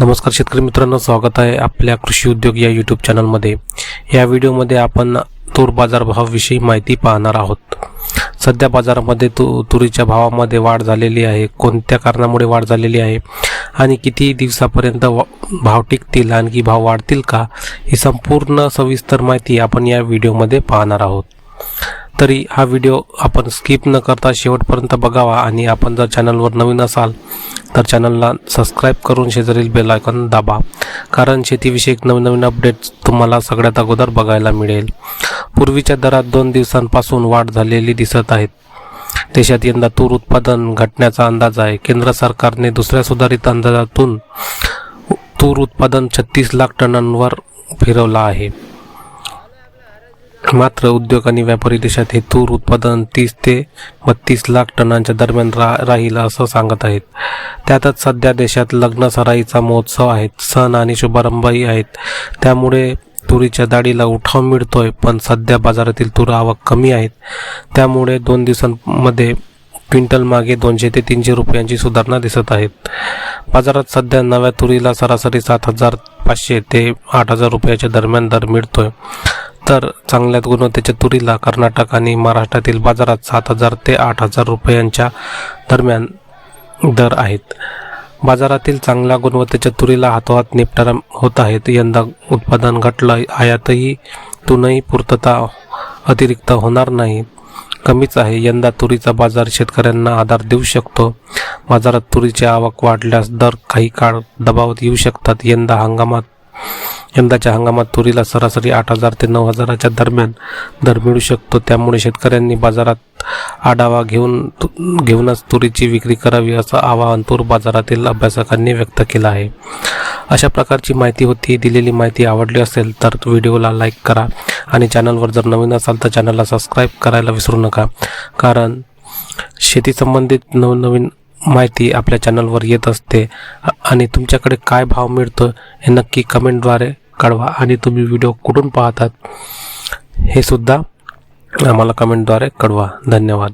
नमस्कार शेतकरी मित्रांनो स्वागत आहे आपल्या कृषी उद्योग या यूट्यूब चॅनलमध्ये या व्हिडिओमध्ये आपण तूर बाजारभावाविषयी माहिती पाहणार आहोत. सध्या बाजारामध्ये तू तुरीच्या भावामध्ये वाढ झालेली आहे. कोणत्या कारणामुळे वाढ झालेली आहे? आणि किती दिवसापर्यंत वा- भाव टिकतील आणखी भाव वाढतील का? ही संपूर्ण सविस्तर माहिती आपण या व्हिडिओमध्ये पाहणार आहोत. तरी हा व्हिडिओ आपण स्किप न करता शेवटपर्यंत बघावा आणि आपण जर चॅनलवर नवीन असाल तर चॅनलला सबस्क्राईब करून शेजारील बेल आयकॉन दाबा. कारण शेतीविषयक नवनवीन अपडेट्स तुम्हाला सगळ्यात अगोदर बघायला मिळेल. पूर्वीच्या दरात दोन दिवसांपासून वाढ झालेली दिसत आहेत देशात यंदा तूर उत्पादन घटण्याचा अंदाज आहे. केंद्र सरकारने दुसऱ्या सुधारित अंदाजातून तूर उत्पादन छत्तीस लाख टनांवर फिरवलं आहे. मात्र उद्योग आणि व्यापारी देशात हे तूर उत्पादन तीस ते बत्तीस लाख टनांच्या दरम्यान रा राहील असं सांगत आहेत. त्यातच सध्या देशात लग्न सराईचा महोत्सव आहेत सण आणि शुभारंभही आहेत. त्यामुळे तुरीच्या डाळीला उठाव मिळतोय पण सध्या बाजारातील तूर आवक कमी आहेत. त्यामुळे दोन दिवसांमध्ये क्विंटल मागे दोनशे ते तीनशे रुपयांची सुधारणा दिसत आहेत बाजारात सध्या नव्या तुरीला सरासरी सात हजार पाचशे ते आठ हजार रुपयाच्या दरम्यान दर मिळतोय. तर चांगल्यात गुणवत्तेच्या तुरीला कर्नाटक आणि महाराष्ट्रातील बाजारात सात हजार ते आठ हजार रुपयांच्या दरम्यान दर आहेत. बाजारातील चांगल्या गुणवत्तेच्या तुरीला हातोहात निपटारा होत आहेत. यंदा उत्पादन घटलं आयातही तूनही पूर्तता अतिरिक्त होणार नाही. कमीच आहे. यंदा तुरीचा बाजार शेतकऱ्यांना आधार देऊ शकतो. बाजारात तुरीची आवक वाढल्यास दर काही काळ दबावात येऊ शकतात. यंदा हंगामात यंदाच्या हंगामात तुरीला सरासरी आठ हजार ते नऊ हजाराच्या दरम्यान दर मिळू शकतो. त्यामुळे शेतकऱ्यांनी बाजारात आढावा घेऊन तु- घेऊनच तुरीची विक्री करावी असं आवाहन तूर बाजारातील अभ्यासकांनी व्यक्त केलं आहे. अशा प्रकारची माहिती होती. दिलेली माहिती आवडली असेल तर व्हिडिओला लाईक करा आणि चॅनलवर जर नवीन असाल तर चॅनलला सबस्क्राईब करायला विसरू नका. कारण शेती संबंधित नवनवीन माहिती आपल्या चॅनलवर येत असते. आणि तुमच्याकडे काय भाव मिळतो हे नक्की कमेंटद्वारे कळवा आणि तुम्ही व्हिडिओ कुठून पाहतात हे सुद्धा आम्हाला कमेंटद्वारे कळवा. धन्यवाद.